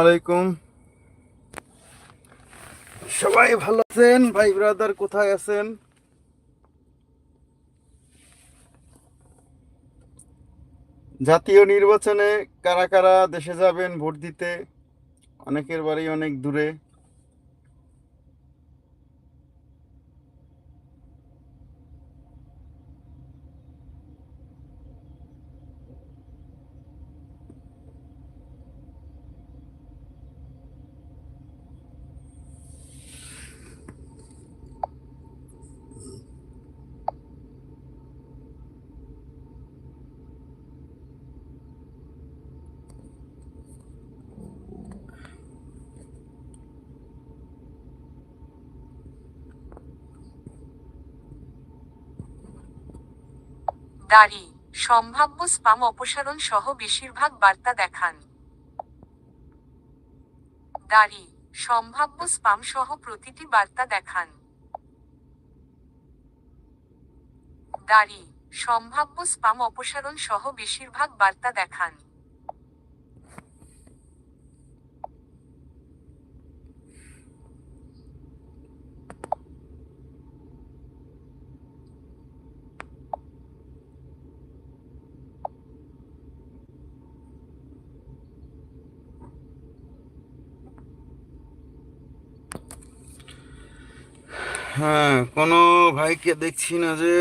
আলাইকুম। সবাই ভালো আছেন? ভাই ব্রাদার কোথায় আছেন? জাতীয় নির্বাচনে কারা কারা দেশে যাবেন, ভোট দিতে? অনেকের বাড়ি অনেক দূরে। দাড়ি, সম্ভাব্য স্পাম অপসারণ সহ বেশিরভাগ বার্তা দেখান। দাড়ি, সম্ভাব্য স্পাম সহ প্রতিটি বার্তা দেখান। দাড়ি, সম্ভাব্য স্পাম অপসারণ সহ বেশিরভাগ বার্তা দেখান। হ্যাঁ কোনো ভাইকে দেখছি না যে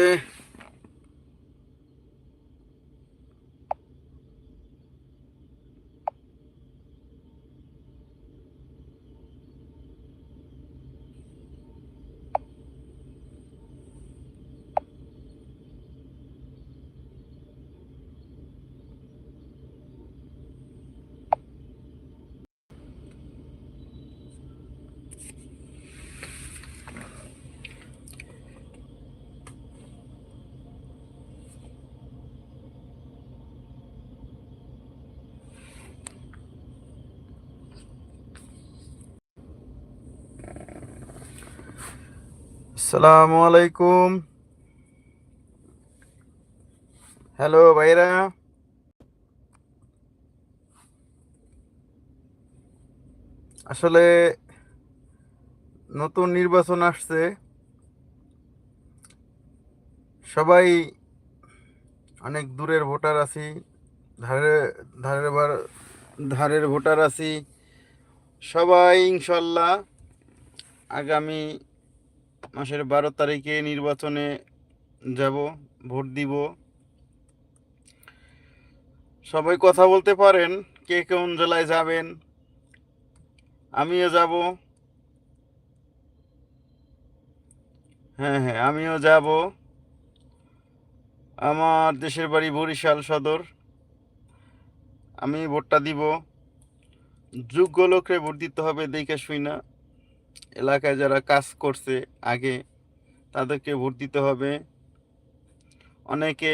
আসসালামু আলাইকুম। হ্যালো ভাইরা। আসলে নতুন নির্বাচন আসছে। সবাই অনেক দূরের ভোটার আছি, ধারে, ধারের ধারের ভোটার আছি। সবাই ইনশাল্লাহ আগামী মাসের বারো তারিখে নির্বাচনে যাব, ভোট দিব। সবাই কথা বলতে পারেন, কে কোন জেলায় যাবেন। আমিও যাব। হ্যাঁ হ্যাঁ আমিও যাব। আমার দেশের বাড়ি বরিশাল সদর। আমি ভোটটা দিব। যোগ্য লোকরে ভোট দিতে হবে, দেখে শুই না। এলাকায় যারা কাজ করছে আগে, তাদেরকে ভোট দিতে হবে। অনেকে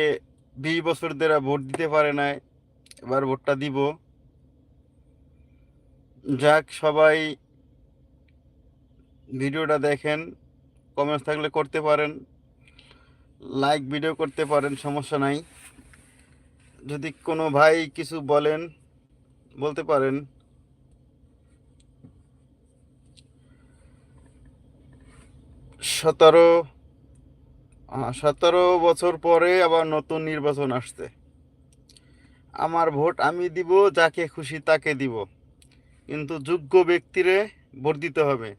বিশ বছর ধরে ভোট দিতে পারে নাই, এবার ভোটটা দিব। যাক, সবাই ভিডিওটা দেখেন কমেন্টস থাকলে করতে পারেন লাইক ভিডিও করতে পারেন, সমস্যা নাই। যদি কোনো ভাই কিছু বলেন, বলতে পারেন। সতেরো সতেরো বছর পরে আবার নতুন নির্বাচন আসছে। আমার ভোট আমি দিব, যাকে খুশি তাকে দিব। কিন্তু যোগ্য ব্যক্তিরে ভোট দিতে হবে।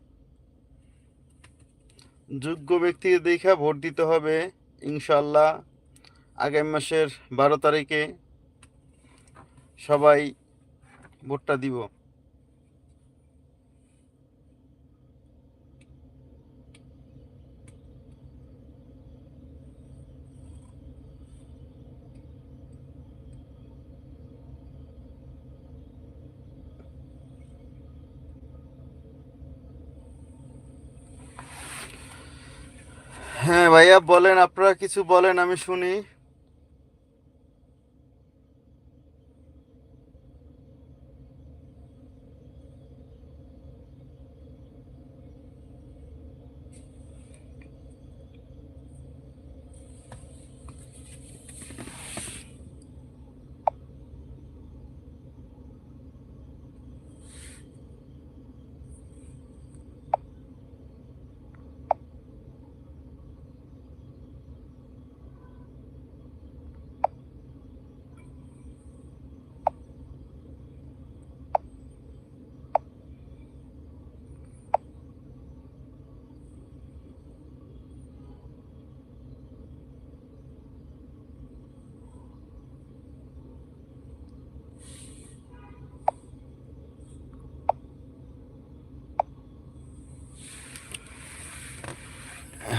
যোগ্য ব্যক্তি দেখা ভোট দিতে হবে ইনশাল্লাহ আগামী মাসের বারো তারিখে সবাই ভোটটা দিব। হ্যাঁ ভাইয়া বলেন আপনারা কিছু বলেন আমি শুনি।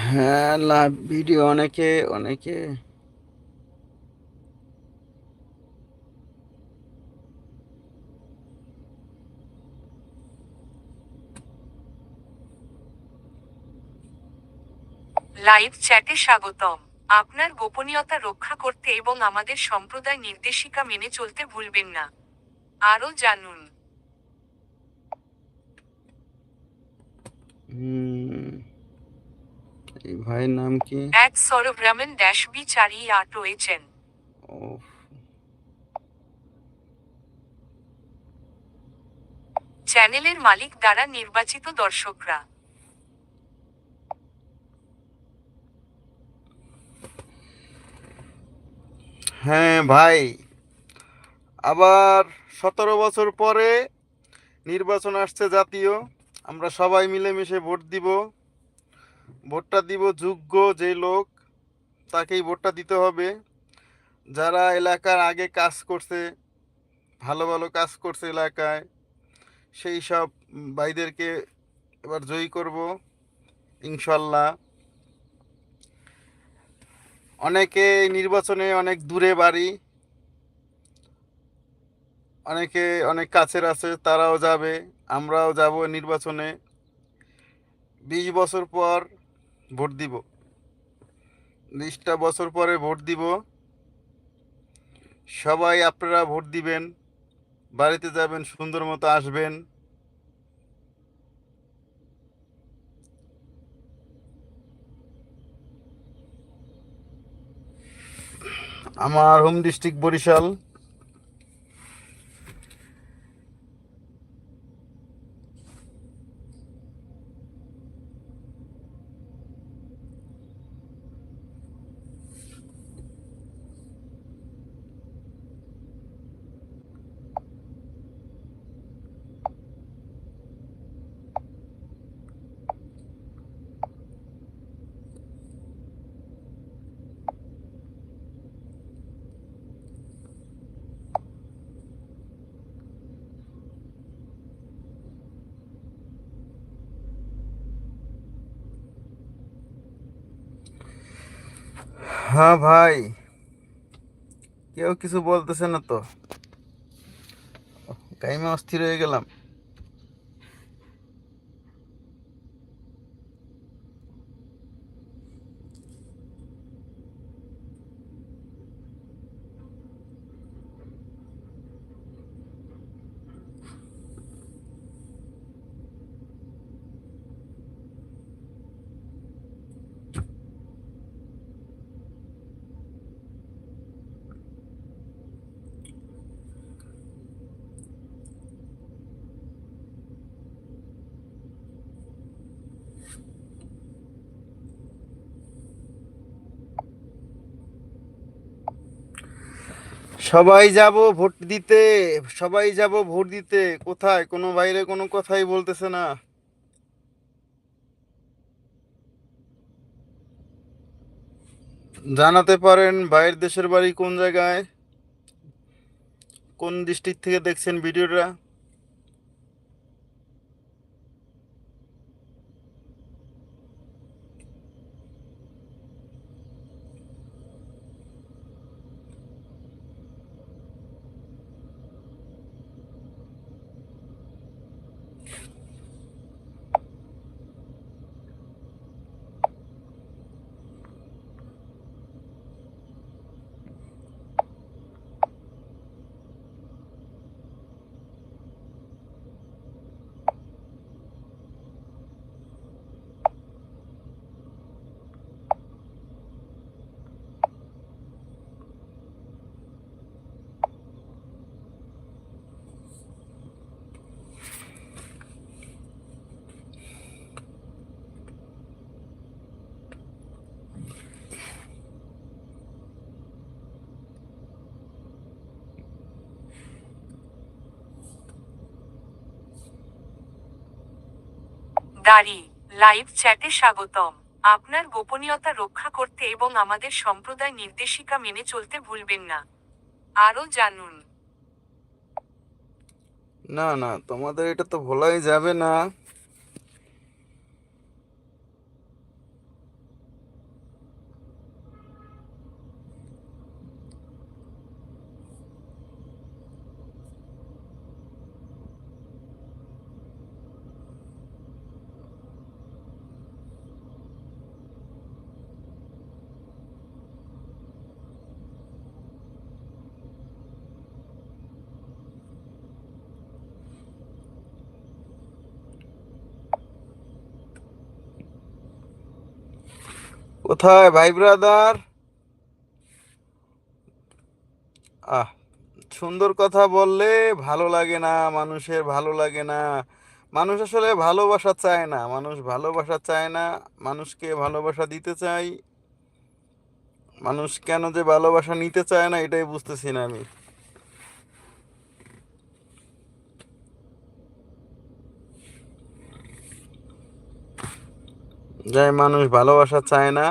হ্যাঁ লাইভ ভিডিও অনেকে অনেকে। লাইভ চ্যাটে স্বাগতম। আপনার গোপনীয়তা রক্ষা করতে এবং আমাদের সম্প্রদায় নির্দেশিকা মেনে চলতে ভুলবেন না। আরও জানুন। হুম। এই ভাইয়ের নাম কি? এক সৌরভ্রমণ ড্যাশ বি চারি আট রয়েছেন ও চ্যানেলের মালিক দ্বারা নির্বাচিত দর্শকরা। হ্যাঁ ভাই আবার সতেরো বছর পরে নির্বাচন আসছে জাতীয় আমরা সবাই মিলেমিশে ভোট দিব। ভোটটা দিব যোগ্য যে লোক, তাকেই ভোটটা দিতে হবে। যারা এলাকার আগে কাজ করছে, ভালো ভালো কাজ করছে এলাকায়, সেই সব ভাইদেরকে এবার জয়ী করব, ইনশাল্লাহ। অনেকে নির্বাচনে অনেক দূরে বাড়ি, অনেকে অনেক কাছের আছে, তারাও যাবে, আমরাও যাব নির্বাচনে। বিশ বছর পর ভোট দিব। বিশটা বছর পরে ভোট দিব। সবাই আপনারা ভোট দিবেন। বাড়িতে যাবেন, সুন্দর মতো আসবেন। আমার হোম ডিস্ট্রিক্ট বরিশাল। হ্যাঁ ভাই। কেউ কিছু বলতেছে না তো। টাইমে অস্থির হয়ে গেলাম। সবাই যাব ভোট দিতে, সবাই যাব ভোট দিতে। কোথায়? কোনো বাইরে কোনো কথাই বলতেছে না। জানাতে পারেন বাইরের দেশের বাড়ি কোন জায়গায়? কোন ডিস্ট্রিক্ট থেকে দেখছেন ভিডিওটা? দাড়ি, লাইভ চ্যাটে স্বাগতম। আপনার গোপনীয়তা রক্ষা করতে এবং আমাদের সম্প্রদায় নির্দেশিকা মেনে চলতে ভুলবেন না। আরও জানুন। না না, তোমাদের এটা তো ভোলাই যাবে না। কোথায়, ভাই ব্রাদার আহ, সুন্দর কথা বললে ভালো লাগে না, মানুষের ভালো লাগে না। মানুষ আসলে ভালোবাসা চায় না, মানুষ ভালোবাসা চায় না, মানুষকে ভালোবাসা দিতে চাই। মানুষ কেন যে ভালোবাসা নিতে চায় না, এটাই বুঝতেছি না আমি। যাই মানুষ ভালোবাসা চায় না।